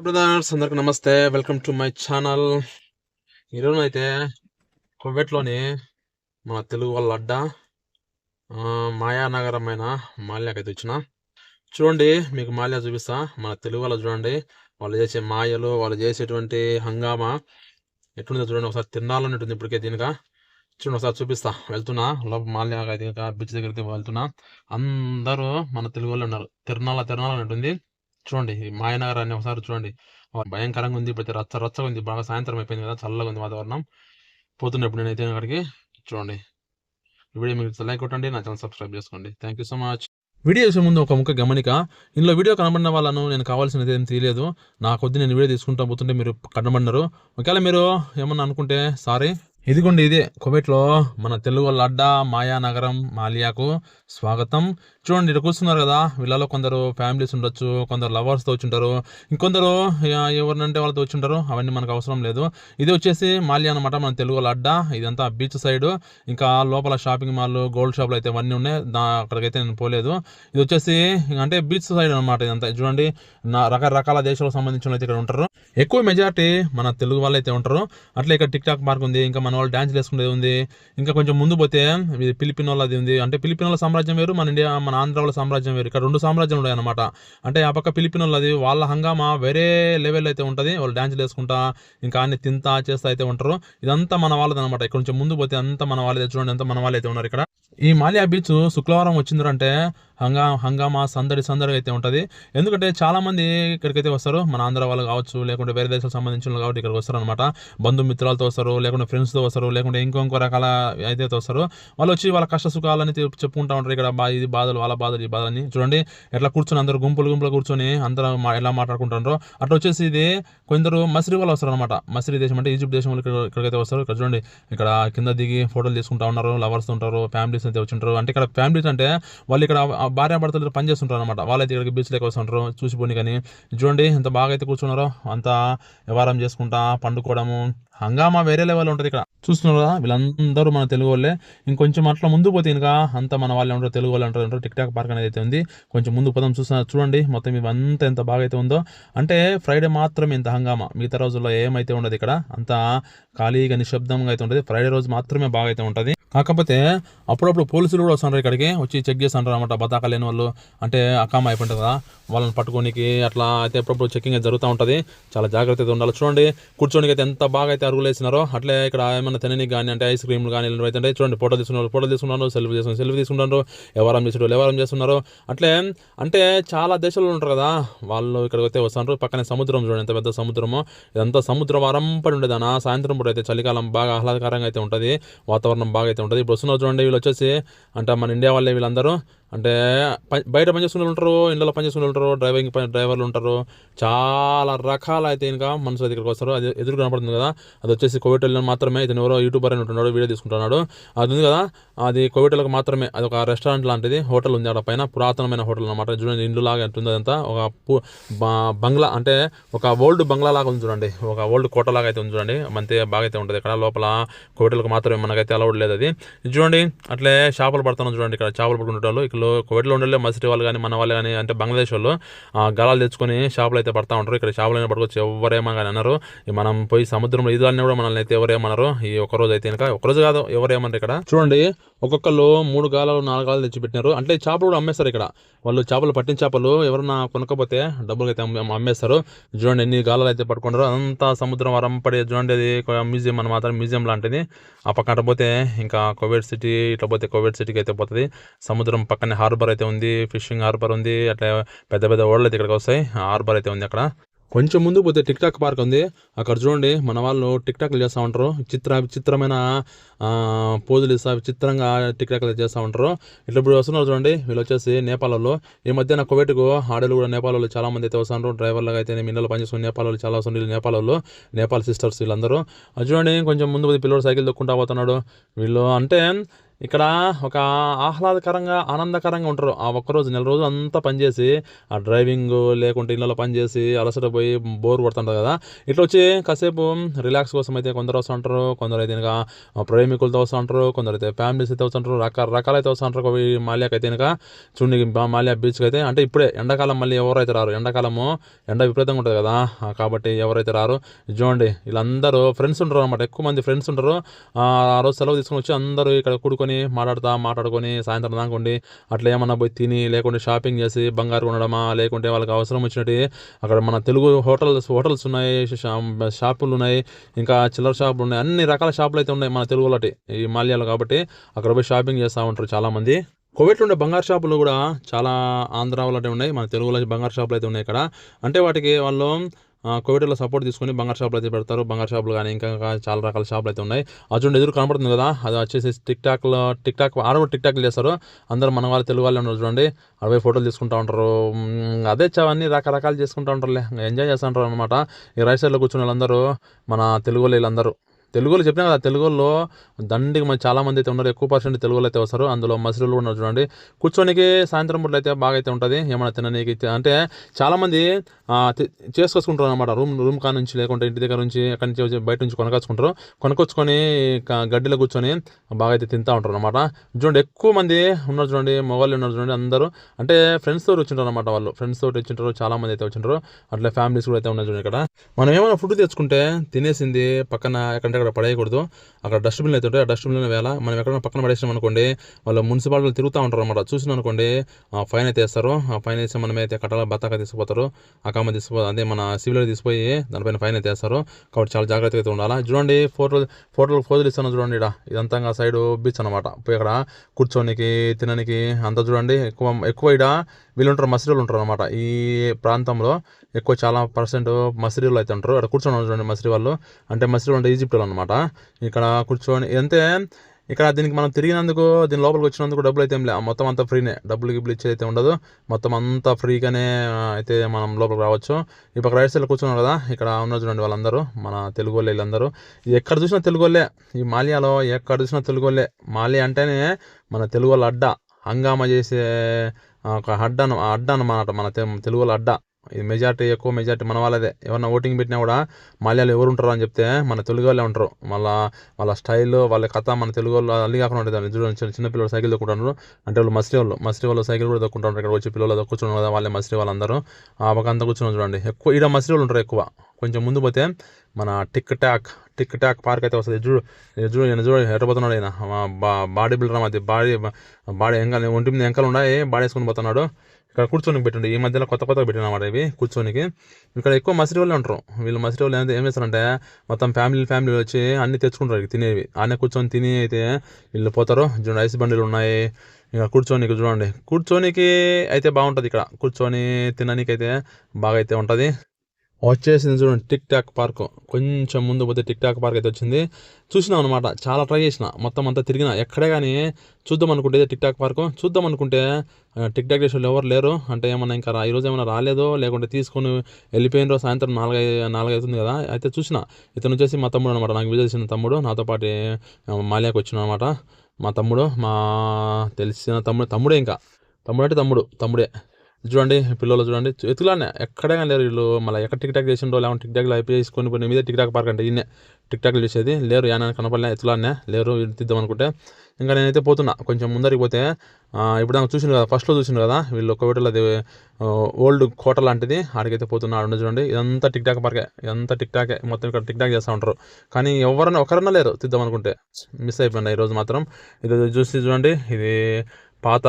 Brothers అందరికి నమస్తే. Welcome to my channel ఈరోజు అయితే కువైట్లోని మన తెలుగు వాళ్ళ అడ్డ ఆ, మాయానగరమైన మాల్యాకి అయితే వచ్చిన. చూడండి మీకు మాల్యా చూపిస్తా. మన తెలుగు వాళ్ళు చూడండి. వాళ్ళు చేసే మాయలు వాళ్ళు చేసేటువంటి హంగామా ఎట్లుందో చూడండి. ఒకసారి తిన్నాలని ఉంటుంది ఇప్పటికే దీనిగా చూడండి ఒకసారి చూపిస్తా. వెళ్తున్నా. లోపల మాల్యాకైతే ఇంకా బీచ్ దగ్గరికి వెళ్తున్నా. అందరూ మన తెలుగు వాళ్ళు ఉన్నారు. తిరణాల తిరణాలని ఉంటుంది. చూడండి ఈ మాయనగర్ అని ఒకసారి చూడండి. భయంకరంగా ఉంది ఇప్పుడైతే. రచ్చ రచ్చగా ఉంది. బాగా సాయంత్రం అయిపోయింది కదా చల్లగా ఉంది వాతావరణం. పోతున్నప్పుడు నేనైతే అక్కడికి. చూడండి. వీడియో మీకు లైక్ కొట్టండి నా ఛానల్ సబ్స్క్రైబ్ చేసుకోండి. Thank you so much. Video చేసే ముందు ఒక ముఖ్య గమనిక ఇందులో వీడియో కనబడిన వాళ్ళను నేను కావాల్సినది ఏం తెలియదు. నా కొద్ది నేను వీడియో తీసుకుంటా పోతుంటే మీరు కనబడినారు. ఒకవేళ మీరు ఏమన్నా అనుకుంటే సారీ. ఇదిగోండి ఇదే కువైట్లో మన తెలుగు లడ్డా మాయా నగరం మాలియాకు స్వాగతం. చూడండి ఇక్కడ కూర్చున్నారు కదా వీళ్ళలో కొందరు ఫ్యామిలీస్ ఉండొచ్చు కొందరు లవర్స్తో తోచుంటారు ఇంకొందరు ఎవరినంటే వాళ్ళతో వచ్చుంటారు అవన్నీ మనకు అవసరం లేదు. ఇది వచ్చేసి మాల్యా అనమాట మన తెలుగు లడ్డా. ఇదంతా బీచ్ సైడ్ ఇంకా లోపల షాపింగ్ మాల్ గోల్డ్ షాప్లు అయితే అవన్నీ ఉన్నాయి. దా అక్కడికైతే నేను పోలేదు. ఇది వచ్చేసి అంటే బీచ్ సైడ్ అనమాట ఇదంతా. చూడండి నా రకరకాల దేశాలకు సంబంధించిన అయితే ఇక్కడ ఉంటారు. ఎక్కువ మెజార్టీ మన తెలుగు వాళ్ళు అయితే ఉంటారు. అట్లా ఇక్కడ టిక్ టాక్ మార్క్ ఉంది ఇంకా మన వాళ్ళు డాన్స్ వేసుకునేది ఉంది. ఇంకా కొంచెం ముందు పోతే ఇది ఫిలిపిన్ వాళ్ళది ఉంది. అంటే ఫిలిపిన్ వాళ్ళ సామ్రాజ్యం వేరు మన ఇండియా మన ఆంధ్ర వాళ్ళ సామ్రాజ్యం వేరు. ఇక్కడ రెండు సామ్రాజ్యం ఉన్నాయి అనమాట అంటే ఆ పక్క ఫిలిపిన్ వాళ్ళది వాళ్ళ హంగామా వేరే లెవెల్ అయితే ఉంటుంది. వాళ్ళు డాన్స్ వేసుకుంటా ఇంకా అన్ని తింటా చేస్తా అయితే ఉంటారు. ఇదంతా మన వాళ్ళది అనమాట ఇక్కడ కొంచెం ముందు పోతే అంతా మన వాళ్ళదే చూడండి అంతా మన వాళ్ళు అయితే ఉన్నారు ఇక్కడ. ఈ మాలియా బీచ్ శుక్రవారం వచ్చిందంటే హంగా హంగామా సందడి సందడి అయితే ఉంటుంది. ఎందుకంటే చాలామంది ఇక్కడికైతే వస్తారు. మన ఆంధ్ర వాళ్ళు కావచ్చు లేకుంటే వేరే దేశాలకు సంబంధించిన వాళ్ళు కాబట్టి ఇక్కడికి వస్తారు అనమాట బంధుమిత్రాలతో వస్తారు లేకుంటే ఫ్రెండ్స్తో వస్తారు లేకుంటే ఇంకో ఇంకో రకాల అయితే వస్తారు. వాళ్ళు వచ్చి వాళ్ళ కష్ట సుఖాలని చెప్పుకుంటూ చెప్పుకుంటా ఉంటారు. ఇక్కడ బా ఇది బాధలు వాళ్ళ బాధలు ఈ బాధలని చూడండి ఎట్లా కూర్చొని అందరూ గుంపులు గుంపులు కూర్చొని అందరూ ఎలా మాట్లాడుకుంటారో అట్లా వచ్చేసి ఇది కొందరు మసిరి వాళ్ళు వస్తారు అనమాట మసిరి దేశం అంటే ఈజిప్ట్ దేశం వాళ్ళు ఇక్కడ ఇక్కడికైతే వస్తారు. ఇక్కడ చూడండి ఇక్కడ కింద దిగి ఫోటోలు తీసుకుంటా ఉన్నారు లవర్స్ ఉంటారు ఫ్యామిలీస్ అయితే వచ్చి ఉంటారు అంటే ఇక్కడ ఫ్యామిలీస్ అంటే వాళ్ళు ఇక్కడ భార్యాభర్తలు భార్య పని చేస్తుంటారు అనమాట వాళ్ళైతే ఇక్కడికి బీచ్ లెక్క వస్తుంటారు చూసిపోని కానీ. చూడండి ఎంత బాగా అయితే కూర్చున్నారో అంత వ్యవహారం చేసుకుంటా పండుకోవడము హంగామా వేరే లెవెల్ ఉంటుంది ఇక్కడ. చూస్తున్నారు కదా వీళ్ళందరూ మన తెలుగు వాళ్ళే. ఇంకొంచెం అట్లా ముందు పోతే ఇంకా అంత మన వాళ్ళు ఉంటారు తెలుగు వాళ్ళు ఉంటారు ఉంటారు టిక్ టాక్ పార్క్ అనేది అయితే ఉంది. కొంచెం ముందు పోదాం చూసిన చూడండి మొత్తం ఇవంతా ఎంత బాగా అయితే ఉందో. అంటే ఫ్రైడే మాత్రమే ఇంత హంగామా. మిగతా రోజుల్లో ఏమైతే ఉండదు ఇక్కడ అంతా ఖాళీగా నిశ్శబ్దంగా అయితే ఉంటుంది ఫ్రైడే రోజు మాత్రమే బాగా అయితే ఉంటుంది. కాకపోతే అప్పుడప్పుడు పోలీసులు కూడా వస్తుంటారు ఇక్కడికి వచ్చి చెక్ చేస్తుంటారు అనమాట బతాకా లేని వాళ్ళు అంటే అకామ అయిపోయింటుంది కదా వాళ్ళని పట్టుకోనికి అట్లా అయితే అప్పుడప్పుడు చెక్కింగ్ జరుగుతూ ఉంటుంది. చాలా జాగ్రత్తగా ఉండాలి. చూడండి కూర్చోనికి అయితే ఎంత బాగా అయితే అరుగులు వేసినారో అట్లే ఇక్కడ ఏమైనా తినడానికి కానీ అంటే ఐస్ క్రీమ్లు కానీ అయితే చూడండి ఫోటో తీసుకున్నారు ఫోటో తీసుకున్నారు సెల్ఫీ చేసుకున్నారు సెల్ఫీ తీసుకున్నారు ఎవరం చేసేటోళ్ళు ఎవరం చేస్తున్నారు అట్లే అంటే చాలా దేశాల్లో ఉంటారు కదా వాళ్ళు ఇక్కడికి అయితే వస్తున్నారు పక్కనే సముద్రం చూడండి ఎంత పెద్ద సముద్రమో ఇదంతా సముద్రం వారంపడి ఉండేదానా సాయంత్రం పూట అయితే చలికాలం బాగా ఆహ్లాదకరంగా అయితే ఉంటుంది వాతావరణం బాగా అయితే ఉంటుంది. ఇప్పుడు వస్తున్నారు చూడండి వీళ్ళు వచ్చేసి అంటే మన ఇండియా వాళ్ళే వీళ్ళందరూ. అంటే బయట పనిచేసుకునే వాళ్ళు ఉంటారు ఇళ్ళలో పనిచేసుకునే వాళ్ళు ఉంటారు డ్రైవింగ్ పని డ్రైవర్లు ఉంటారు. చాలా రకాల అయితే ఇంకా మనుషులు దగ్గరికి వస్తారు. అది ఎదురు కనపడుతుంది కదా. అది వచ్చేసి కోవిటల్లో మాత్రమే ఇతను ఎవరో యూట్యూబర్ అని ఉంటున్నాడు వీడియో తీసుకుంటున్నాడు. అది ఉంది కదా. అది కోవిటలకు మాత్రమే అది ఒక రెస్టారెంట్ లాంటిది హోటల్ ఉంది అక్కడ పైన పురాతనమైన హోటల్ అనమాట చూడండి ఇండ్లు లాగా ఉంటుంది అదంతా. ఒక బంగ్లా అంటే ఒక ఓల్డ్ బంగ్లా లాగా ఉంది చూడండి. ఒక ఓల్డ్ కోట లాగా అయితే ఉంది చూడండి. మంతే బాగా అయితే ఉంటుంది. ఇక్కడ లోపల కోవిటలకు మాత్రమే మనకైతే అలౌడ్ లేదు అది. చూడండి అట్లే చేపలు పడుతున్నాం చూడండి. ఇక్కడ చేపలు పడుకునే వాళ్ళు ఇక్కడ కోవిట్లో ఉండే మసిటి వాళ్ళు కానీ మన వాళ్ళు కానీ అంటే బంగ్లాదేశ్ వాళ్ళు ఆ, గాలాలు తెచ్చుకొని షాపులు అయితే పడతా ఉంటారు. ఇక్కడ చేపలు పట్టుకొచ్చి ఎవరేమో కానీ అన్నారు మనం పోయి సముద్రంలో ఈదాలని కూడా మనల్ని అయితే ఎవరేమన్నారు ఈ ఒక రోజు అయితే ఇంకా ఒక రోజు కాదు ఎవరేమన్నారు ఇక్కడ. చూడండి ఒక్కొక్కరు మూడు గాలాలు నాలుగు గాలు తెచ్చి పెట్టినారు అంటే చేపలు కూడా అమ్మేస్తారు ఇక్కడ. వాళ్ళు చేపలు పట్టిన చేపలు ఎవరన్నా కొనకపోతే డబ్బులు అయితే అమ్మేస్తారు. చూడండి ఎన్ని గాలాలు అయితే పట్టుకుంటారు. అంతా సముద్రం వరంపడి చూడండి అది మ్యూజియం మ్యూజియం మాత్రం మ్యూజియం లాంటిది. ఆ పక్కన పోతే ఇంకా కోవిడ్ సిటీ ఇట్లా పోతే కోవిడ్ సిటీకి అయితే పోతుంది. సముద్రం పక్కన హార్బర్ అయితే ఉంది ఫిషింగ్ హార్బర్ ఉంది అట్లా పెద్ద పెద్ద ఓడలు అయితే ఇక్కడికి వస్తాయి. హార్బర్ అయితే ఉంది అక్కడ. కొంచెం ముందు పోతే టిక్ టాక్ పార్క్ ఉంది. అక్కడ చూడండి మన వాళ్ళు టిక్ టాక్లు చేస్తూ ఉంటారు. చిత్ర విచిత్రమైన పోజులు ఇస్తా విచిత్రంగా టిక్ టాక్లు చేస్తూ ఉంటారు. ఇట్లా ఇప్పుడు వస్తున్నారు చూడండి వీళ్ళు వచ్చేసి నేపాల్లో. ఈ మధ్యన నా కువైట్కు ఆడలు కూడా నేపాల్లో చాలా మంది అయితే వస్తున్నారు డ్రైవర్లుగా అయితే మిన్నలు పనిచేస్తున్న నేపాల్లో చాలా వస్తున్నారు వీళ్ళు నేపాల్లో. నేపాల్ సిస్టర్స్ వీళ్ళందరూ. చూడండి కొంచెం ముందు పోతే పిల్లడు సైకిల్ దొక్కుంటా పోతున్నాడు. వీళ్ళు అంటే ఇక్కడ ఒక ఆహ్లాదకరంగా ఆనందకరంగా ఉంటారు. ఆ ఒక్కరోజు నెల రోజులు అంతా పనిచేసి ఆ డ్రైవింగ్ లేకుంటే ఇళ్ళలో పనిచేసి అలసట పోయి బోర్ కొడుతుంటారు కదా. ఇట్లా వచ్చి కాసేపు రిలాక్స్ కోసం అయితే కొందరు వస్తూ ఉంటారు. కొందరు అయితే ఇంకా ప్రేమికులతో వస్తూ ఉంటారు. కొందరు అయితే ఫ్యామిలీస్ అయితే వస్తుంటారు రకరకాలు అయితే వస్తూ ఉంటారు. మాల్యాకైతే మాల్యాకి చుండి ఇంకా చూడండి మాల్యా బీచ్కి అయితే. అంటే ఇప్పుడే ఎండాకాలం మళ్ళీ ఎవరైతే రారు ఎండాకాలము ఎండ విపరీతంగా ఉంటుంది కదా. కాబట్టి ఎవరైతే రారు చూడండి వీళ్ళందరూ ఫ్రెండ్స్ ఉంటారు అనమాట ఎక్కువ మంది ఫ్రెండ్స్ ఉంటారు. ఆ రోజు సెలవు తీసుకొని వచ్చి అందరూ ఇక్కడ కూడుకొని మాట్లాడతా మాట్లాడుకొని సాయంత్రం దాకా ఉండి అట్లా ఏమన్నా పోయి తిని లేకుంటే షాపింగ్ చేసి బంగారు కొనడమా లేకుంటే వాళ్ళకి అవసరం వచ్చినట్టు అక్కడ మన తెలుగు హోటల్స్ హోటల్స్ ఉన్నాయి షా- షాపులు ఉన్నాయి ఇంకా చిల్లర షాపులు ఉన్నాయి అన్ని రకాల షాపులు అయితే ఉన్నాయి మన తెలుగులోటి ఈ మాల్యాలు కాబట్టి అక్కడ పోయి షాపింగ్ చేస్తూ ఉంటారు చాలామంది. కోవిట్లో ఉండే బంగారు షాపులు కూడా చాలా ఆంధ్ర ఉన్నాయి మన తెలుగులో బంగారు షాపులు అయితే ఉన్నాయి ఇక్కడ. అంటే వాటికి వాళ్ళు కోవిడ్లో సపోర్ట్ తీసుకొని బంగారు షాపులు అయితే పెడతారు. బంగారు షాపులు కానీ ఇంకా చాలా రకాల షాపులు అయితే ఉన్నాయి. అది ఎదురు కనబడుతుంది కదా? అది వచ్చేసి టిక్ టాక్లో టిక్ టాక్ ఆడ టిక్ టాక్లు చేస్తారు. అందరూ మన వాళ్ళు తెలుగు వాళ్ళు ఉన్నారు చూడండి. అరవై ఫోటోలు తీసుకుంటా ఉంటారు. అదే అవన్నీ రకరకాలు చేసుకుంటా ఉంటారులే. ఎంజాయ్ చేస్తూ ఉంటారు అనమాట ఈ రైట్ సైడ్లో కూర్చున్న వాళ్ళందరూ మన తెలుగు వాళ్ళు వీళ్ళందరూ. తెలుగులో చెప్పినా కదా తెలుగులో దండిగా మంది చాలామంది అయితే ఉన్నారు. ఎక్కువ పర్సెంట్ తెలుగులో అయితే వస్తారు. అందులో మసీదులు కూడా ఉన్నారు చూడండి. కూర్చోనికి సాయంత్రం పూట అయితే బాగా అయితే ఉంటుంది. ఏమైనా తిననీకి అంటే చాలామంది చేసుకొచ్చుకుంటారు అనమాట రూమ్ రూమ్ కా నుంచి లేకుంటే ఇంటి దగ్గర నుంచి అక్కడి నుంచి బయట నుంచి కొనకొచ్చుకుంటారు. కొనుక్కొచ్చుకొని గడ్డిలో కూర్చొని బాగా అయితే తింటా ఉంటారు అనమాట చూడండి ఎక్కువ మంది ఉన్నారు చూడండి మొబైల్ ఉన్నారు చూడండి అందరూ. అంటే ఫ్రెండ్స్ తోటి వచ్చింటారు అనమాట వాళ్ళు. ఫ్రెండ్స్ తోటి వచ్చింటారు చాలా మంది అయితే వచ్చింటారు. అట్లా ఫ్యామిలీస్ కూడా అయితే ఉన్నారు చూడండి ఇక్కడ. మనం ఏమైనా ఫుడ్ తెచ్చుకుంటే తినేసింది పక్కన ఎక్కడ అక్కడ పడేయకూడదు. అక్కడ డస్ట్బిన్ అయితే ఉంటాయి ఆ డస్ట్బిన్ వేళ మనం ఎక్కడైనా పక్కన పడేసినాం అనుకోండి వాళ్ళు మున్సిపాలిటీలు తిరుగుతూ ఉంటారు అనమాట చూసిన అనుకోండి ఫైన్ అయితే వేస్తారు. ఆ ఫైన్ వేసి మనం అయితే కట్టాల బత్తాక తీసుకుపోతారు అకామ కామ తీసుకుపో అదే మన సివిల్ తీసుకుపోయి దానిపైన ఫైన్ అయితే వేస్తారు. కాబట్టి చాలా జాగ్రత్తగా అయితే ఉండాలి. చూడండి ఫోటో ఫోటోలు ఫోజులు ఇస్తాను చూడండి ఇక్కడ ఇదంతా సైడ్ బీచ్ అనమాట ఇక్కడ కూర్చోనికి తినడానికి అంతా చూడండి. ఎక్కువ ఎక్కువ ఇక్కడ వీళ్ళు ఉంటారు మసిరీలు ఉంటారు అనమాట ఈ ప్రాంతంలో ఎక్కువ చాలా పర్సెంట్ మసిరీలు అయితే ఉంటారు. అక్కడ కూర్చొని ఉన్నారు చూడండి వాళ్ళు అంటే మసీదులు అంటే ఈజిప్ట్ వాళ్ళు అనమాట ఇక్కడ కూర్చొని అంతే ఇక్కడ దీనికి మనం తిరిగినందుకు దీని లోపలికి వచ్చినందుకు డబ్బులు అయితే ఏం లే మొత్తం అంతా ఫ్రీనే. డబ్బులు గిబ్బులు ఇచ్చేది అయితే ఉండదు. మొత్తం అంతా ఫ్రీగానే అయితే మనం లోపలికి రావచ్చు. ఇప్పుడు రైట్ సైడ్లో కూర్చున్నారు కదా ఇక్కడ ఉన్న చూడండి వాళ్ళందరూ మన తెలుగు వాళ్ళు వీళ్ళందరూ. ఎక్కడ చూసినా తెలుగు వాళ్ళే. ఈ మాల్యాలో ఎక్కడ చూసినా తెలుగు వాళ్ళే. మాల్యా అంటేనే మన తెలుగు వాళ్ళ అడ్డ. హంగామా చేసే ఒక అడ్డ ఆ అడ్డ అన్నమాట మన తెలుగులో అడ్డ. ఇది మెజార్టీ ఎక్కువ మెజార్టీ మన వాళ్ళదే. ఎవరన్నా ఓటింగ్ పెట్టినా కూడా మలయాళం ఎవరు ఉంటారు అని చెప్తే మన తెలుగు వాళ్ళే ఉంటారు. మళ్ళా వాళ్ళ స్టైల్ వాళ్ళ కథ మన తెలుగు వాళ్ళు అల్లి కాకుండా ఉంటుంది చూడండి చిన్న పిల్లలు సైకిల్ దొక్కుంటారు అంటే వాళ్ళు మస్త్రీ వాళ్ళు మస్త్రీ వాళ్ళు సైకిల్ కూడా దొక్కుంటారు ఇక్కడ వచ్చి పిల్లలు కూర్చున్నారు కదా వాళ్ళే మస్త్రీ వాళ్ళందరూ. ఆ పక్క అంతా కూర్చున్నారు చూడండి. ఎక్కువ ఈడ మస్త్రీ వాళ్ళు ఉంటారు ఎక్కువ. కొంచెం ముందు పోతే మన TikTok TikTok park అయితే వస్తుంది. చూడు ఇది చూడు ఈయన చూడు ఎట్టబోతున్నాడు ఈయన? బాడీ బిల్డర్ అది బాడీ బాడీ ఎంకలు ఒంటి మీద ఎంకలు ఉన్నాయి బాడీ వేసుకొని పోతున్నాడు. ఇక్కడ కూర్చొని పెట్టండి. ఈ మధ్యలో కొత్త కొత్తగా పెట్టినమాట ఇవి కూర్చోనికి. ఇక్కడ ఎక్కువ మసిరి వాళ్ళే ఉంటారు. వీళ్ళు మసిరి వాళ్ళు ఏం- ఏం చేస్తారంటే మొత్తం ఫ్యామిలీ ఫ్యామిలీ వచ్చి అన్ని తెచ్చుకుంటారు ఇక తినేవి. ఆనే కూర్చొని తిని అయితే వీళ్ళు పోతారు. చూడండి ఐస్ బండిలు ఉన్నాయి. ఇక కూర్చోనికి చూడండి. కూర్చోనికి అయితే బాగుంటుంది ఇక్కడ. కూర్చొని తినడానికి అయితే బాగా అయితే ఉంటుంది. వచ్చేసింది చూడండి టిక్ టాక్ పార్క్. కొంచెం ముందు పోతే టిక్ టాక్ పార్క్ అయితే వచ్చింది. చూసినాం అనమాట చాలా ట్రై చేసిన. మొత్తం అంతా తిరిగిన. ఎక్కడే కానీ చూద్దాం అనుకుంటే టిక్ టాక్ పార్క్. చూద్దాం అనుకుంటే టిక్ టాక్ చేసే ఎవరు లేరు. అంటే ఏమన్నా ఇంకా ఈరోజు ఏమైనా రాలేదో లేకుంటే తీసుకొని వెళ్ళిపోయినరో సాయంత్రం నాలుగై నాలుగైతుంది కదా. అయితే చూసిన. ఇతను వచ్చేసి మా తమ్ముడు అనమాట నాకు విజయ్ చేసిన తమ్ముడు. నాతో పాటు మాలియాకి వచ్చిన అనమాట మా తమ్ముడు మా తెలిసిన తమ్ముడు తమ్ముడే ఇంకా. తమ్ముడు అంటే తమ్ముడు తమ్ముడే. చూడండి పిల్లలు చూడండి. ఎత్తులానే ఎక్కడే లేరు వీళ్ళు. మళ్ళీ ఎక్కడ టిక్ టాక్ చేసిండో లేకుంటే టిక్ టాక్లు అయిపోయి తీసుకొని మీద టిక్ టాక్ పార్క్ అంటే ఈయనే టిక్ టాక్లు చేసేది. లేరు యాన కనపడలే ఎత్తులానే లేరు వీళ్ళు తీద్దాం అనుకుంటే ఇంకా నేనైతే పోతున్నా కొంచెం ముందరికి పోతే ఇప్పుడు నాకు చూసిండు కదా ఫస్ట్లో చూసిండు కదా వీళ్ళు ఒక వీటిలో అది ఓల్డ్ కోట లాంటిది ఆడికైతే పోతున్నా ఆడ చూడండి. ఇదంతా టిక్ టాక్ పార్కే ఇదంతా టిక్ టాకే మొత్తం ఇక్కడ టిక్ టాక్ చేస్తూ ఉంటారు. కానీ ఎవరన్నా ఒకరన్నా లేరు తీద్దాం అనుకుంటే మిస్ అయిపోయినా ఈరోజు మాత్రం. ఇది చూసి చూడండి ఇది పాత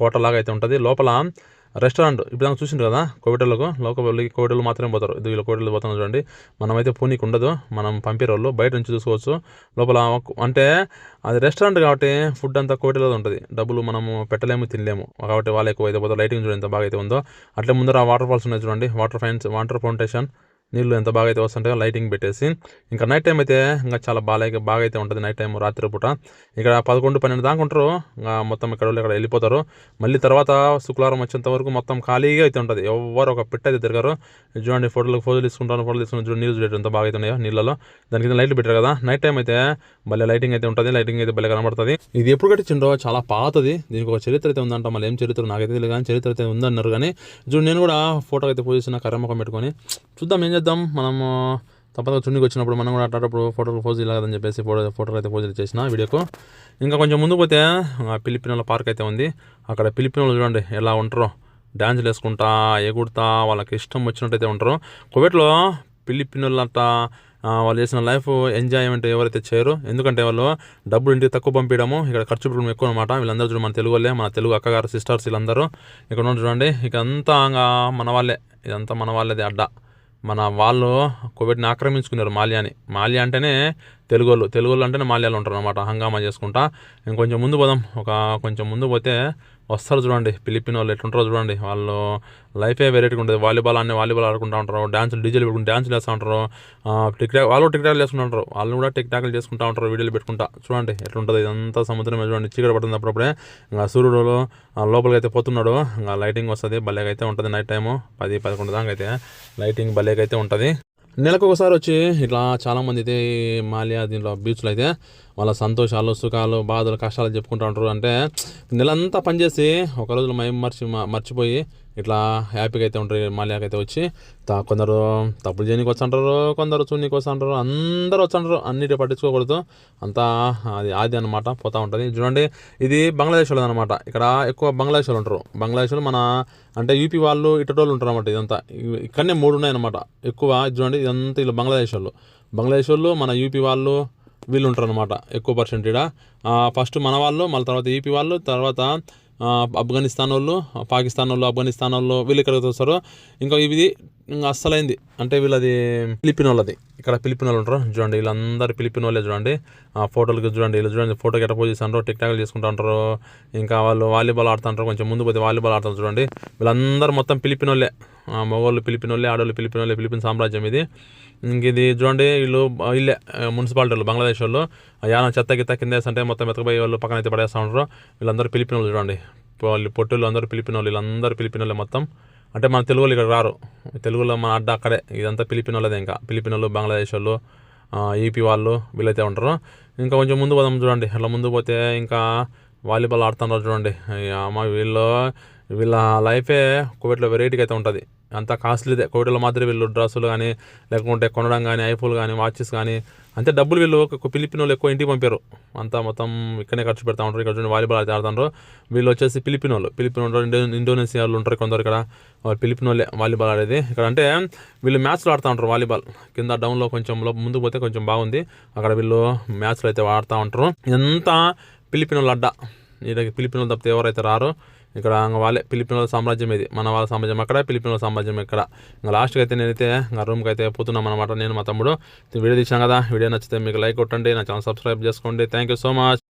కోటలాగా అయితే ఉంటుంది. లోపల రెస్టారెంట్. ఇప్పుడు దాకా చూసిండు కదా కోవిటలకు లోకల్ వెళ్ళి కోవిటలు మాత్రమే పోతారు. ఇది వీళ్ళు కోవిటలు పోతున్నారు చూడండి. మనమైతే పూనీకి ఉండదు మనం పంపిరే వాళ్ళు బయట నుంచి చూసుకోవచ్చు. లోపల అంటే అది రెస్టారెంట్ కాబట్టి ఫుడ్ అంతా కోవిటలో ఉంటుంది. డబ్బులు మనము పెట్టలేము తినలేము. కాబట్టి వాళ్ళు ఎక్కువ అయితే పోతారు. లైటింగ్ చూడండి ఎంత బాగా అయితే ఉందో. అట్లే ముందర వాటర్ ఫాల్స్ ఉన్నాయి చూడండి. వాటర్ ఫైన్స్ వాటర్ ఫౌంటేషన్ నీళ్ళు ఎంత బాగా అయితే వస్తుంటాయో లైటింగ్ పెట్టేసి. ఇంకా నైట్ టైం అయితే ఇంకా చాలా బాగా బాగా అయితే ఉంటుంది నైట్ టైం రాత్రి పూట. ఇక్కడ పదకొండు పన్నెండు దాకా ఉంటారు. ఇంకా మొత్తం ఇక్కడ వాళ్ళు ఇక్కడ వెళ్ళిపోతారు. మళ్ళీ తర్వాత శుక్రవారం వచ్చేంత వరకు మొత్తం ఖాళీగా అయితే ఉంటుంది. ఎవరు ఒక పిట్ట అయితే తిరగారు. చూడండి ఫోటోలు ఫోటోలు తీసుకుంటాను ఫోటోలు తీసుకుని చూడండి నీళ్ళు చూడండి ఎంత బాగా అయితే ఉన్నాయో నీళ్ళలో. దాని కింద లైట్లు పెట్టారు కదా. నైట్ టైం అయితే భలే లైటింగ్ అయితే ఉంటుంది. లైటింగ్ అయితే భలే కనబడుతుంది. ఇది ఎప్పుడు కట్టించిండో చాలా పాతది. దీనికి ఒక చరిత్ర అయితే ఉందంట. మళ్ళీ ఏం చరిత్ర నాకైతే తెలియదు కానీ చరిత్ర అయితే ఉందన్నారు కానీ. చూడు నేను కూడా ఫోటో అయితే పోసిన కర్రమ్మకం పెట్టుకొని చూద్దాం ఏం చేద్దాం. మనము తప్పక చున్నీకి వచ్చినప్పుడు మనం కూడా అట్లాంటప్పుడు ఫోటోలు పోజ్ ఇలాగదని చెప్పేసి ఫోటో ఫోటోలు అయితే పోజులు చేసిన వీడియోకు. ఇంకా కొంచెం ముందు పోతే ఆ పిలిపినోళ్ళ పార్క్ అయితే ఉంది. అక్కడ పిలిపినోళ్ళు చూడండి ఎలా ఉంటారో. డ్యాన్సులు వేసుకుంటా ఎగుడుతా వాళ్ళకి ఇష్టం వచ్చినట్టయితే ఉంటారు. కువైట్లో పిలిపినోళ్ళంతా వాళ్ళు చేసిన లైఫ్ ఎంజాయ్మెంట్ ఎవరైతే చేయరు ఎందుకంటే వాళ్ళు డబ్బులు ఇంటికి తక్కువ పంపించడము ఇక్కడ ఖర్చు పెట్టడం ఎక్కువ అనమాట వీళ్ళందరూ చూడండి మన తెలుగు వాళ్ళే మన తెలుగు అక్కగారు సిస్టర్స్ వీళ్ళందరూ. ఇక్కడ చూడండి ఇక అంతా ఇంకా మన వాళ్ళే ఇదంతా మన వాళ్ళది అడ్డా. మన వాళ్ళు కోవిడ్ని ఆక్రమించుకున్నారు మాల్యాని. మాల్యా అంటేనే తెలుగు వాళ్ళు తెలుగు వాళ్ళు అంటేనే మాల్యాలు ఉంటారు అనమాట హంగామా చేసుకుంటా. ఇంకొంచెం ముందు పోదాం. ఒక కొంచెం ముందు పోతే వస్తారు చూడండి. ఫిలిపిన్ వాళ్ళు ఎట్లుంటారో చూడండి. వాళ్ళు లైఫే వెరైటీగా ఉంటుంది వాలీబాల్ అన్ని వాలీబాల్ ఆడుకుంటూ ఉంటారు. డ్యాన్సులు డీజేలు పెట్టుకుని డ్యాన్సులు వేస్తూ ఉంటారు. టిక్ టాక్ వాళ్ళు టిక్ టాక్లు చేసుకుంటూ ఉంటారు. వాళ్ళు కూడా టిక్ టాక్లు చేసుకుంటూ ఉంటారు వీడియోలు పెట్టుకుంటా. చూడండి ఎట్లుంటుంది? ఇదంతా సముద్రం చూడండి. చీకటి పడుతుంది అప్పుడప్పుడే. ఇంకా సూర్యుడు లోపలికి అయితే పోతున్నాడు. ఇంకా లైటింగ్ వస్తుంది. భలేగా అయితే ఉంటుంది నైట్ టైము పది పదకొండు దాకా అయితే లైటింగ్ భలేగా అయితే ఉంటుంది. నెలకు ఒకసారి వచ్చి ఇట్లా చాలామంది అయితే మాలియా మాల్యా దీంట్లో బీచ్లో అయితే వాళ్ళ సంతోషాలు సుఖాలు బాధలు కష్టాలు చెప్పుకుంటూ ఉంటారు. అంటే నెలంతా పనిచేసి ఒక రోజులో మేము మర్చి మర్చిపోయి ఇట్లా హ్యాపీగా అయితే ఉంటారు. మాల్యాకి అయితే వచ్చి కొందరు తప్పులు చేయడానికి వస్తుంటారు కొందరు చూడనీకి వస్తుంటారు అందరూ వస్తుంటారు. అన్నిటి పట్టించుకోకూడదు. అంతా అది ఆది అనమాట పోతూ ఉంటుంది. చూడండి ఇది బంగ్లాదేశ్ వాళ్ళు అనమాట ఇక్కడ ఎక్కువ బంగ్లాదేశ్ వాళ్ళు ఉంటారు. బంగ్లాదేశ్ మన అంటే యూపీ వాళ్ళు ఇటటోళ్ళు ఉంటారు అనమాట ఇదంతా. ఇక్కడనే మూడు ఉన్నాయన్నమాట. ఎక్కువ చూడండి ఇదంతా వీళ్ళు బంగ్లాదేశ్ వాళ్ళు బంగ్లాదేశ్ వాళ్ళు మన యూపీ వాళ్ళు వీళ్ళు ఉంటారు అనమాట ఎక్కువ పర్సెంట్ ఇక్కడ ఫస్ట్ మన వాళ్ళు మళ్ళీ తర్వాత ఈపీ వాళ్ళు తర్వాత ఆఫ్ఘనిస్తాన్ వాళ్ళు పాకిస్తాన్ వాళ్ళు ఆఫ్ఘనిస్తాన్ వాళ్ళు వీళ్ళు ఇక్కడికి వస్తారు ఇంకా ఇది ఇంకా అస్సలైంది. అంటే వీళ్ళది ఫిలిపిన్ వాళ్ళది. ఇక్కడ ఫిలిపిన్ వాళ్ళు ఉంటారు. చూడండి వీళ్ళందరూ ఫిలిపిన్ వాళ్ళే చూడండి. ఆ ఫోటోలకి చూడండి. వీళ్ళు చూడండి ఫోటోకి ఎట్ట పోజ్ చేస్తుంటారు టిక్ టాక్లు చేసుకుంటూ ఉంటారు. ఇంకా వాళ్ళు వాలీబాల్ ఆడుతుంటారు కొంచెం ముందు పోతే వాలీబాల్ ఆడుతారు చూడండి. వీళ్ళందరూ మొత్తం ఫిలిపిన్ వాళ్ళే. మగవాళ్ళు పిలిపినోళ్ళే వాళ్ళే ఆడవాళ్ళు ఫిలిపిన్ వాళ్ళే సామ్రాజ్యం ఇది. ఇంక ఇది చూడండి వీళ్ళు వీళ్ళే మున్సిపాలిటీ వాళ్ళు బంగ్లాదేశ్ వాళ్ళు. ఆ యాన చెత్త గిత్త కింద వేస్తుంటే మొత్తం మెతకపోయి వాళ్ళు పక్కన అయితే పడేస్తూ ఉంటారు. వీళ్ళందరూ పిలిపిన వాళ్ళు చూడండి. వాళ్ళు పొట్టులు అందరూ పిలిపిన వాళ్ళు వీళ్ళందరూ పిలిపిన వాళ్ళే మొత్తం. అంటే మన తెలుగు వాళ్ళు ఇక్కడ రారు. తెలుగులో మన అడ్డ అక్కడే ఇదంతా పిలిపిన వాళ్ళదే ఇంకా. పిలిపిన వాళ్ళు బంగ్లాదేశ్ వాళ్ళు ఏపీ వాళ్ళు వీళ్ళైతే ఉంటారు. ఇంకా కొంచెం ముందు పోదాం చూడండి. అట్లా ముందు పోతే ఇంకా వాలీబాల్ ఆడుతున్నారు చూడండి. అమ్మ వీళ్ళు వీళ్ళ లైఫే కోవిడ్లో వెరైటీగా అయితే ఉంటుంది. అంతా కాస్ట్లీదే. కోవిడ్లో మాత్రం వీళ్ళు డ్రెస్సులు కానీ లేకుంటే కొనడం కానీ ఐఫోన్లు కానీ వాచెస్ కానీ అంతే డబ్బులు వీళ్ళు ఫిలిపిన్ వాళ్ళు ఎక్కువ ఇంటికి పంపారు. అంతా మొత్తం ఇక్కడనే ఖర్చు పెడతా ఉంటారు. ఇక్కడ చూడండి వాలీబాల్ అయితే ఆడుతుంటారు వీళ్ళు వచ్చేసి ఫిలిపిన్ వాళ్ళు ఫిలిపిన్ వాళ్ళు ఇండోనేషియా వాళ్ళు ఉంటారు కొందరు ఇక్కడ. వాళ్ళు ఫిలిపిన్ వాళ్ళే వాలీబాల్ ఆడేది. ఇక్కడ అంటే వీళ్ళు మ్యాచ్లు ఆడుతూ ఉంటారు వాలీబాల్. కింద డౌన్లో కొంచెం ముందుకు పోతే కొంచెం బాగుంది. అక్కడ వీళ్ళు మ్యాచ్లు అయితే ఆడుతూ ఉంటారు. ఇదంతా ఫిలిపిన్ వాళ్ళు అడ్డ. వీళ్ళకి ఫిలిపిన్ వాళ్ళు తప్పితే ఎవరైతే రారు ఇక్కడ వాళ్ళే ఫిలిపినోల సామ్రాజ్యం ఇది. మన వాళ్ళ సామ్రాజ్యం అక్కడ ఫిలిపినోల సామ్రాజ్యం ఇక్కడ ఇంకా లాస్ట్కి అయితే నేనైతే ఇంకా రూమ్కి అయితే పోతున్నాం అనమాట నేను మా తమ్ముడు. వీడియో తీసాను కదా. వీడియో నచ్చితే మీకు లైక్ కొట్టండి. నా ఛానల్ సబ్స్క్రైబ్ చేసుకోండి. Thank you so much.